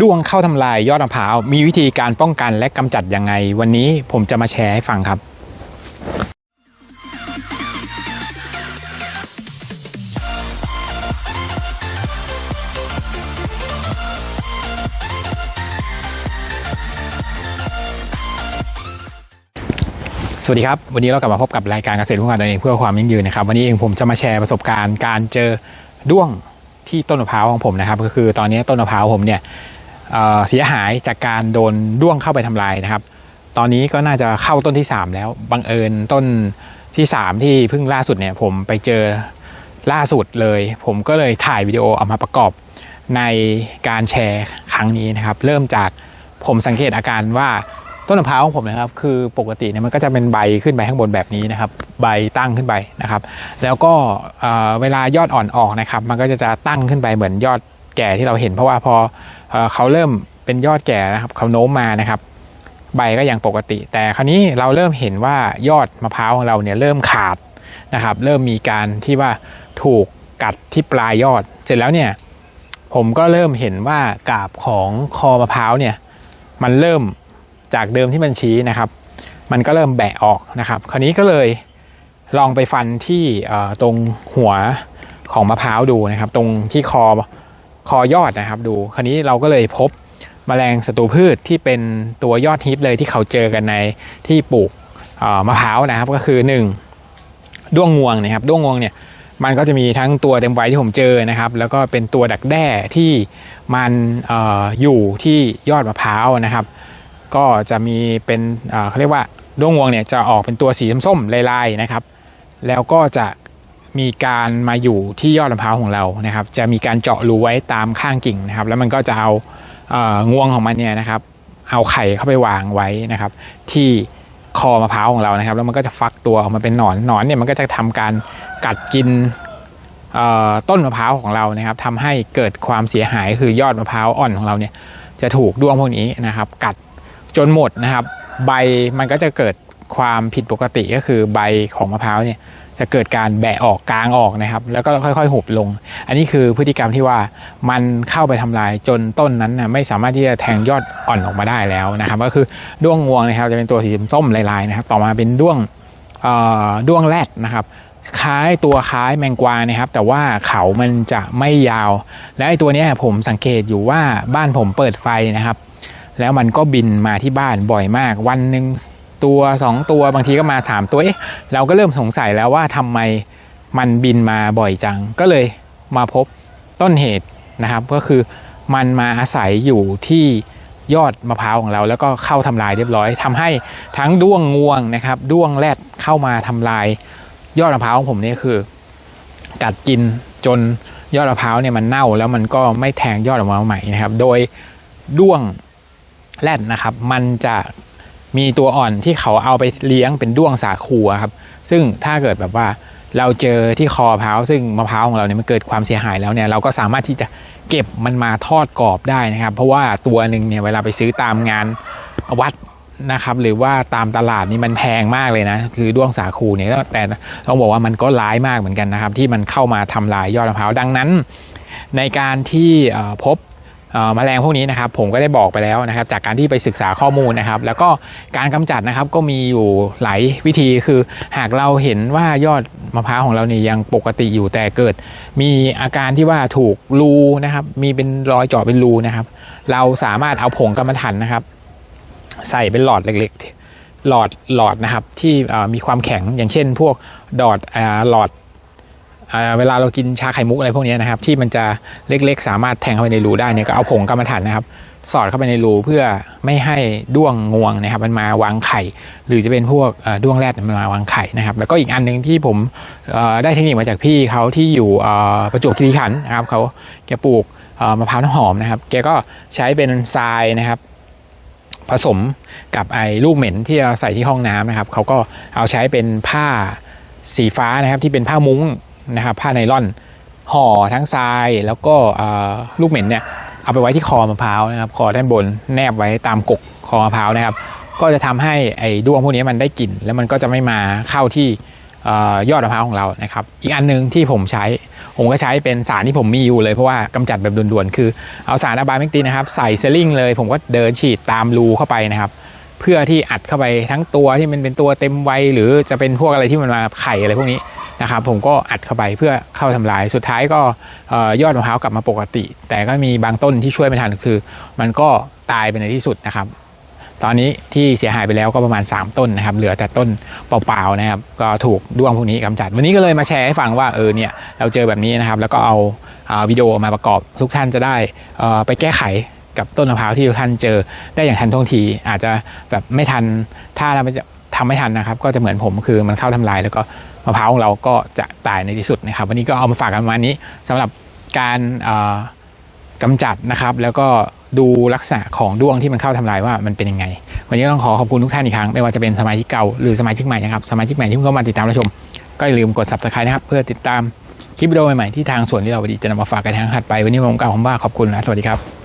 ด้วงเข้าทำลายยอดมะพร้าวมีวิธีการป้องกันและกำจัดยังไง วันนี้ผมจะมาแชร์ให้ฟังครับ สวัสดีครับ วันนี้เรากลับมาพบกับรายการเกษตรพื่อการตัวเองเพื่อความยั่งยืนนะครับ วันนี้เองผมจะมาแชร์ประสบการณ์การเจอด้วงที่ต้นมะพร้าวของผมนะครับ ก็คือตอนนี้ต้นมะพร้าวผมเนี่ย เเสียหายจากการโดนด้วงเข้าไปทำลายนะครับ ตอนนี้ก็น่าจะเข้าต้นที่ 3 แล้วบังเอิญต้นที่ 3 ที่เพิ่งล่าสุดเนี่ยผมไปเจอล่าสุดเลย ผมก็เลยถ่ายวิดีโอเอามาประกอบในการแชร์ครั้งนี้นะครับ เริ่มจากผมสังเกตอาการว่าต้นมะพร้าวของผมนะครับ คือปกติเนี่ยมันก็จะเป็นใบขึ้นไปข้างบนแบบนี้นะครับ ใบตั้งขึ้นไปนะครับ แล้วก็เอ่อเวลายอดอ่อนออกนะครับ มันก็จะจะตั้งขึ้นไปเหมือนยอด แก่ที่เราเห็น เพราะว่าพอเอเขาเริ่มเป็นยอดแก่นะครับเขาโน้มมานะครับ ใบก็ยังปกติ แต่คราวนี้เราเริ่มเห็นว่ายอดมะพร้าวของเราเนี่ยเริ่มขาดนะครับ เริ่มมีการที่ว่าถูกกัดที่ปลายยอด เสร็จแล้วเนี่ยผมก็เริ่มเห็นว่ากาบของคอมะพร้าวเนี่ยมันเริ่มจากเดิมที่มันชี้นะครับ มันก็เริ่มแบะออกนะครับ คราวนี้ก็เลยลองไปฟันที่ตรงหัวของมะพร้าวดูนะครับ ตรงที่คอ คอยอดนะครับดู คราวนี้เราก็เลยพบแมลงศัตรูพืชที่เป็นตัวยอดฮิตเลยที่เขาเจอกันในที่ปลูกมะพร้าวนะครับก็คือหนึ่งด้วงงวงนะครับด้วงงวงเนี่ยมันก็จะมีทั้งตัวเต็มวัยที่ผมเจอนะครับ แล้วก็เป็นตัวดักแด้ที่มันอออยู่ที่ยอดมะพร้าวนะครับ ก็จะมีเป็นเเขาเรียกว่าด้วงงวงเนี่ยจะออกเป็นตัวสีส้มๆลายๆนะครับ แล้วก็จะ มีการมาอยู่ที่ยอดมะพร้าวของเรานะครับ จะมีการเจาะรูไว้ตามข้างกิ่งนะครับ แล้วมันก็จะเอาเอ่องวงของมันเนี่ยนะครับ เอาไข่เข้าไปวางไว้นะครับ ที่คอมะพร้าวของเรานะครับ แล้วมันก็จะฟักตัวออกมาเป็นหนอนหนอนเนี่ยมันก็จะทำการกัดกินต้นมะพร้าวของเรานะครับทำให้เกิดความเสียหายคือยอดมะพร้าวอ่อนของเราเนี่ยจะถูกด้วงพวกนี้นะครับ กัดจนหมดนะครับ ใบมันก็จะเกิดความผิดปกติก็คือใบของมะพร้าวเนี่ย จะเกิดการแบะออกกลางออกนะครับ แล้วก็ค่อยๆหุบลง อันนี้คือพฤติกรรมที่ว่ามันเข้าไปทำลายจนต้นนั้นนะไม่สามารถที่จะแทงยอดอ่อนออกมาได้แล้วนะครับ ก็คือด้วงงวงนะครับจะเป็นตัวสีส้มลายๆนะครับ ต่อมาเป็นด้วงด้วงแรดนะครับคล้ายตัวคล้ายแมงกวานะครับ แต่ว่าเขามันจะไม่ยาว และไอตัวนี้ผมสังเกตอยู่ว่าบ้านผมเปิดไฟนะครับ แล้วมันก็บินมาที่บ้านบ่อยมาก วันหนึ่ง ตัวสองตัวบางทีก็มาสามตัวเอ๊ะเราก็เริ่มสงสัยแล้วว่าทำไมมันบินมาบ่อยจัง ก็เลยมาพบต้นเหตุนะครับ ก็คือมันมาอาศัยอยู่ที่ยอดมะพร้าวของเรา แล้วก็เข้าทำลายเรียบร้อยทำให้ทั้งด้วงงวงนะครับด้วงแรดเข้ามาทำลาย ยอดมะพร้าวของผมนี่คือ กัดกินจนยอดมะพร้าวเนี่ยมันเน่าแล้วมันก็ไม่แทงยอดออกมาใหม่นะครับ โดยด้วงแรดนะครับ มันจะ มีตัวอ่อนที่เขาเอาไปเลี้ยงเป็นด้วงสาคูครับ ซึ่งถ้าเกิดแบบว่าเราเจอที่คอมะพร้าวซึ่งมะพร้าวของเราเนี่ยมันเกิดความเสียหายแล้วเนี่ยเราก็สามารถที่จะเก็บมันมาทอดกรอบได้นะครับ เพราะว่าตัวหนึ่งเนี่ยเวลาไปซื้อตามงานวัดนะครับ หรือว่าตามตลาดนี่มันแพงมากเลยนะ คือด้วงสาคูเนี่ยแต่ต้องบอกว่ามันก็ร้ายมากเหมือนกันนะครับ ที่มันเข้ามาทำลายยอดมะพร้าวดังนั้น ในการที่พบ เอ่อแมลงพวกนี้นะครับผมก็ได้บอกไปแล้วนะครับ จากการที่ไปศึกษาข้อมูลนะครับ แล้วก็การกำจัดนะครับก็มีอยู่หลายวิธีคือหากเราเห็นว่ายอดมะพร้าวของเราเนี่ยยังปกติอยู่แต่เกิด มีอาการที่ว่าถูกรูนะครับ มีเป็นรอยเจาะเป็นรูนะครับ เราสามารถเอาผงกรรมฐานนะครับ ใส่เป็นหลอดเล็กๆหลอดหลอดนะครับที่มีความแข็งอย่างเช่น พวกดอดหลอด เวลาเรากินชาไข่มุกอะไรพวกนี้นะครับ ที่มันจะเล็กๆ สามารถแทงเข้าไปในรูได้เนี่ยก็เอาผงกรรมฐานนะครับ สอดเข้าไปในรูเพื่อไม่ให้ด้วงงวงนะครับ มันมาวางไข่ หรือจะเป็นพวกด้วงแรดมันมาวางไข่นะครับ แล้วก็อีกอันหนึ่งที่ผมได้เทคนิคมาจากพี่เขาที่อยู่ประจวบคีรีขันธ์นะครับเขาแกปลูกมะพร้าวน้ำหอมนะครับ แกก็ใช้เป็นทรายนะครับผสมกับไอ้ลูกเหม็นที่เราใส่ที่ห้องน้ำนะครับเขาก็เอาใช้เป็นผ้าสีฟ้านะครับที่เป็นผ้ามุ้ง นะครับผ้าไนล่อนห่อทั้งทรายแล้วก็ลูกเหม็นเนี่ยเอาไปไว้ที่คอมะพร้าวนะครับคอด้านบนแนบไว้ตามกกคอมะพร้าวนะครับ ก็จะทำให้ไอ้ด้วงพวกนี้มันได้กลิ่น แล้วมันก็จะไม่มาเข้าที่อยอดมะพร้าวของเรานะครับ อีกอันหนึ่งที่ผมใช้ ผมก็ใช้เป็นสารที่ผมมีอยู่เลยเพราะว่ากำจัดแบบด่วนๆ คือเอาสารอะบาเมกตินนะครับ ใส่เซลลิงเลย ผมก็เดินฉีดตามรูเข้าไปนะครับ เพื่อที่อัดเข้าไปทั้งตัวที่มันเป็นตัวเต็มวัยหรือจะเป็นพวกอะไรที่มันมาไข่อะไรพวกนี้ นะครับผมก็อัดเข้าไปเพื่อเข้าทำลาย สุดท้ายก็ยอดมะพร้าวกลับมาปกติ แต่ก็มีบางต้นที่ช่วยไม่ทันคือ มันก็ตายไปในที่สุดนะครับ ตอนนี้ที่เสียหายไปแล้วก็ประมาณ 3 ต้นนะครับ เหลือแต่ต้นเปล่าๆนะครับ ก็ถูกด้วงพวกนี้กำจัด วันนี้ก็เลยมาแชร์ให้ฟังว่าเออเนี่ยเราเจอแบบนี้นะครับ แล้วก็เอาอ่าวิดีโอมาประกอบทุกท่านจะได้ไปแก้ไขกับต้นมะพร้าวที่ทุกท่านเจอได้อย่างทันท่วงทีอาจจะแบบไม่ทันถ้าเราไม่ ทำไม่ทันนะครับ ก็จะเหมือนผมคือมันเข้าทำลาย แล้วก็มะพร้าวของเราก็จะตายในที่สุดนะครับ วันนี้ก็เอามาฝากกันมานี้สำหรับการเอ่อกำจัดนะครับ แล้วก็ดูลักษณะของด้วงที่มันเข้าทำลายว่ามันเป็นยังไง วันนี้ต้องขอขอบคุณทุกท่านอีกครั้ง ไม่ว่าจะเป็นสมาชิกเก่าหรือสมาชิกใหม่นะครับสมาชิกใหม่ที่เพิ่งเข้ามาติดตามรับชม ก็อย่าลืมกด subscribe นะครับ เพื่อติดตามคลิปวิดีโอใหม่ๆที่ทางส่วนที่เราดีจะนำมาฝากกันทางถัดไป วันนี้ผมกล่าวคำว่าขอบคุณและสวัสดีครับ